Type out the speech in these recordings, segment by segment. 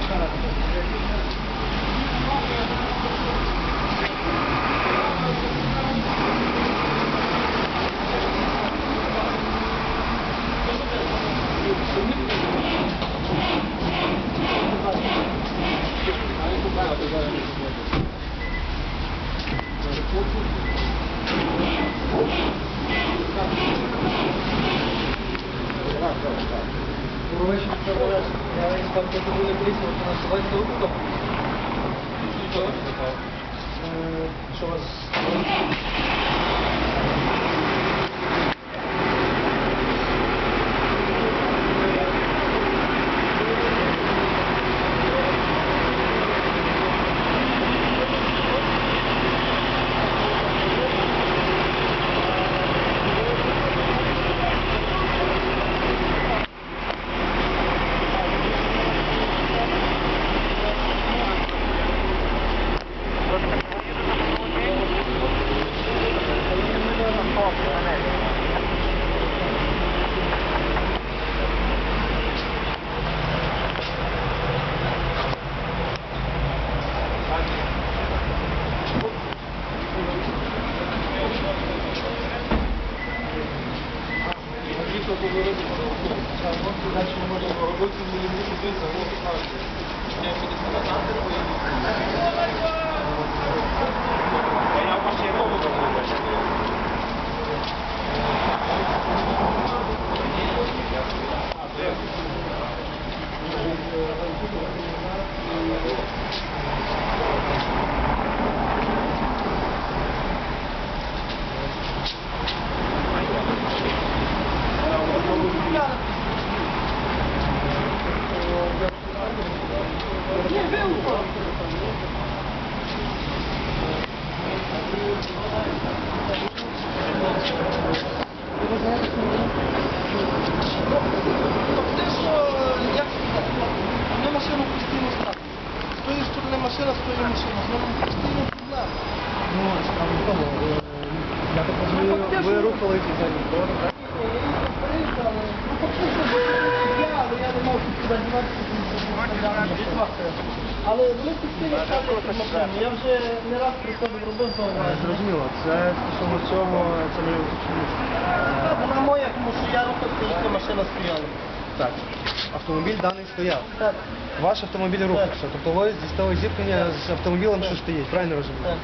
Я інспектор руку. Що вас? Те, що як одну машину постійно ставить. З тої сторони машина, з машина. З постійно проблема. Ну, справа тому, е, я так розумію, ви рухалися заднім ходом, так? Ну, я, не мав туди діватися. Але вони постійно ставлять цю машину. Я вже не раз приходив, робив Е, зауваження. Зрозуміло, це стосовно цього, це моє уточнення. Так, Вона моя, тому що я рухався, їхня машина стояла. Так, автомобіль даний стояв. Так, Ваш автомобіль рухався, тобто ви здійснили зіткнення з автомобілем, що стоїть, правильно розумію? так.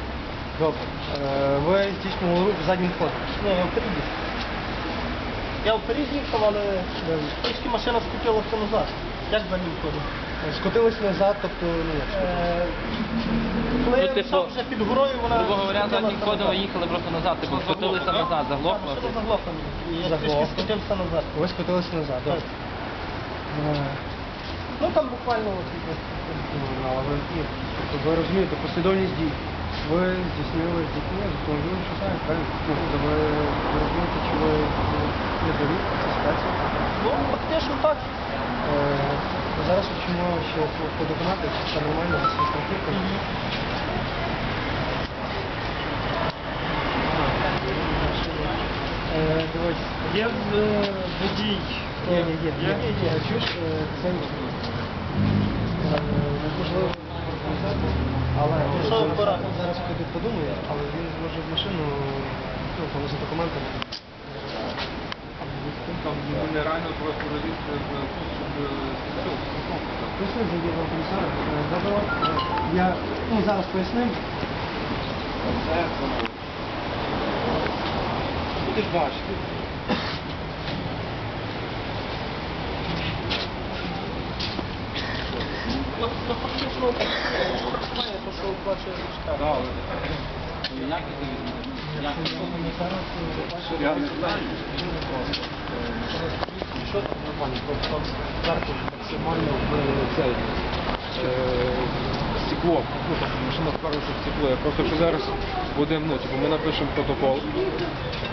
Добре. Е, Ви здійснювали рух заднім ходом. Ні, я вперед їхав. Я вперед їхав, але трішки машина скотилася назад. Як за ним ходив? Скотились назад, тобто, ну як Е, скотились? Коли я Ну, типу, вже під горою, вона... Грубо говоря, заднім ходом їхали просто назад, типу скотилися назад, заглохло. мені. І я трішки скотився назад. Ви скотилися назад, Так. Ну там буквально. Ну, ви, тобто ви розумієте, послідовність дій. Ви здійснили зіткнення з автомобілем, що саме, правильно? Ну, тобто ви, розумієте, чи ви не довів цю ситуацію? Ну, фактично так. Е, зараз вчимо ще по, документах, все нормально, з страхівкою. Е, дивись, Є водій. Є, є, є. є. Чуєш, е, це е, можливо, але зараз- акуратно? зараз подумає, але він зможе в машину, ну, за документами. Там нереально просто залізти в щоб Поясни, зайди вам комісар. Е. Е, Я ну, зараз поясним. Ти ж бачиш. Ну, фактично, що бачу. Я не знаю. Що там нормально? Максимально в е, стекло. Ну, тобто машина скаже, що стекло. Я просто що зараз будемо, ну, типу, ми напишемо протокол.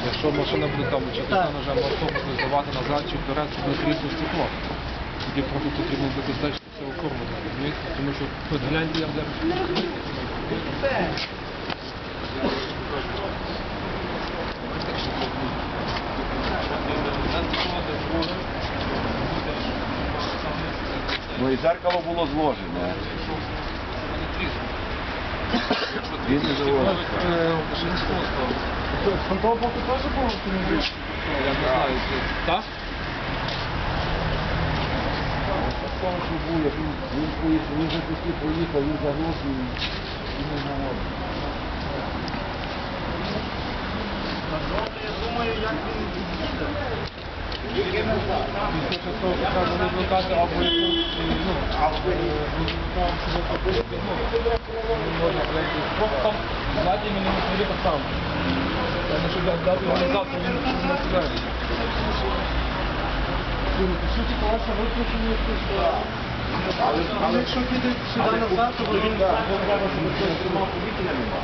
Якщо машина буде там чи Так. то ножем автобус не здавати назад, чи вперед, це буде тріснути стекло. Тоді просто потрібно буде далі все оформити, розумієте? Тому що, от гляньте, я зараз. Ну і зеркало було зложене. Він не заводить. З того боку теж був автомобіль? Я не знаю, так? Що був, як він, поїхав, він вже пішли поїхав, він заглох і не заводить. Я думаю, як він їде. Після того треба викликати або якусь, ну, або там себе попити, ну, можна пройти. Просто там ззаді мені не приїхав сам. Тому що дати організацію він не сюди. По суті, ваша виключення Але, але якщо піде сюди назад, то він Тримав повітря нема.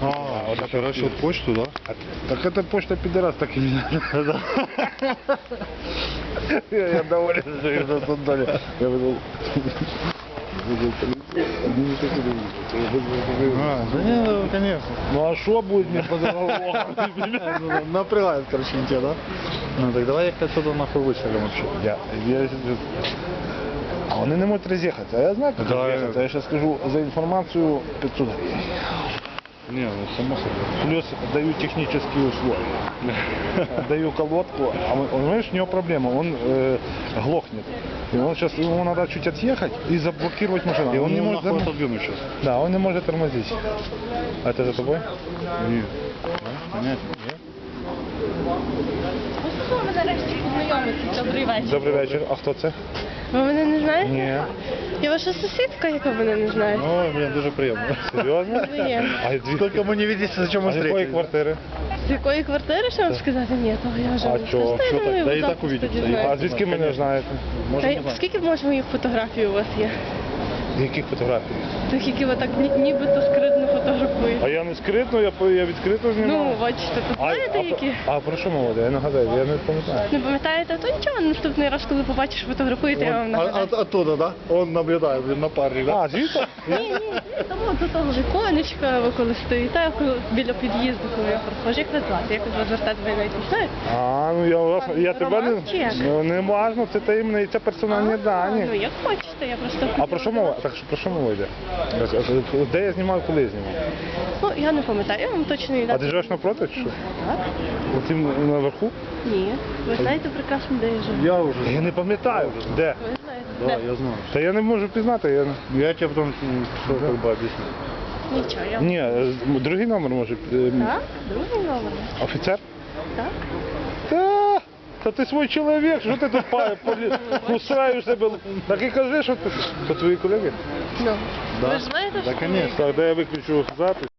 А, вот это расчет почту, да? Так это почта пидорас, так и меня. Я я доволен, что их засунули. Я вызвал. вызвал полицию. А, да не, ну, конечно. Ну а что будет мне под Напрягает, короче, не те, да? Ну так давай их отсюда нахуй выселим вообще. Я, я, а вони не можуть роз'їхатися. А я знаю, як Да, роз'їхатися. Я зараз скажу за інформацію 500 гривень. Не, ну само собой. Плюс даю технические условия. Даю колодку, а вы- понимаешь, у него проблема, он э, глохнет. И он сейчас, ему надо чуть отъехать и заблокировать машину. И он не может нахуй зарм- отодвинуть сейчас. Да, он не может тормозить. А это за тобой? Нет. Понятно. Можна з вами нарешті познайомитися? Добрий вечір. Добрий вечір. А хто це? Ви мене не знаєте? Ні. Я ваша сусідка, яка мене не знає. Ой, блин, дуже приємно. Серйозно? А звідки? Только мы не видите, зачем мы А з якої встретились. квартири? З якої квартири, що вам сказати? Ні, того я вже А не чого? Що так? Да і так завтра А звідки мене знаєте? Може, Та не знаю. Скільки може моїх фотографій у вас є? З Яких фотографій? Тих, які ви так ні- нібито скритно А я не скритно, я, по- я відкрито знімав. Ну, бачите, тут знаєте а, які? а про що мова? Я нагадаю, я не пам'ятаю. Не пам'ятаєте? То нічого, наступний раз, коли побачиш, фотографуєте, я вам А, нагадаю. от- оттуда, да? Он наблюдает, блин, напарник, да? А, звідти? Ні, ні, тому до того віконечка, ви коли стоїте коли біля під'їзду, коли я проходжу, як ви звати, як ви звертати ви навіть не знаєте? А, ну я вас, я тебе не... Роман чи як? Ну, не важно, це таємниця, персональні дані. Ну, як хочете, я просто... А про що мова? Так, що- про що мова йде? Де я знімав, коли я знімав? Ну, я не пам'ятаю, я вам точно не А дам. ти живеш напроти, чи що? Так? Оцим наверху? Ні. Ви знаєте прекрасно, де я живу. Я уже. Я не пам'ятаю. Де? Ви знаєте, Да, де? я знаю. Та я не можу пізнати. Я... Я тебе потом м, все как бы объясню. Нічого, я. Ні, е, другий номер може. е, Так? Другий номер. Офіцер? Так? Та, ти свій чоловік, що ти тут кусаєш себе? Так і кажи, що ти. Це твої колеги? Ну. Да. Ви ж знаєте, що... Так, де я виключу запис.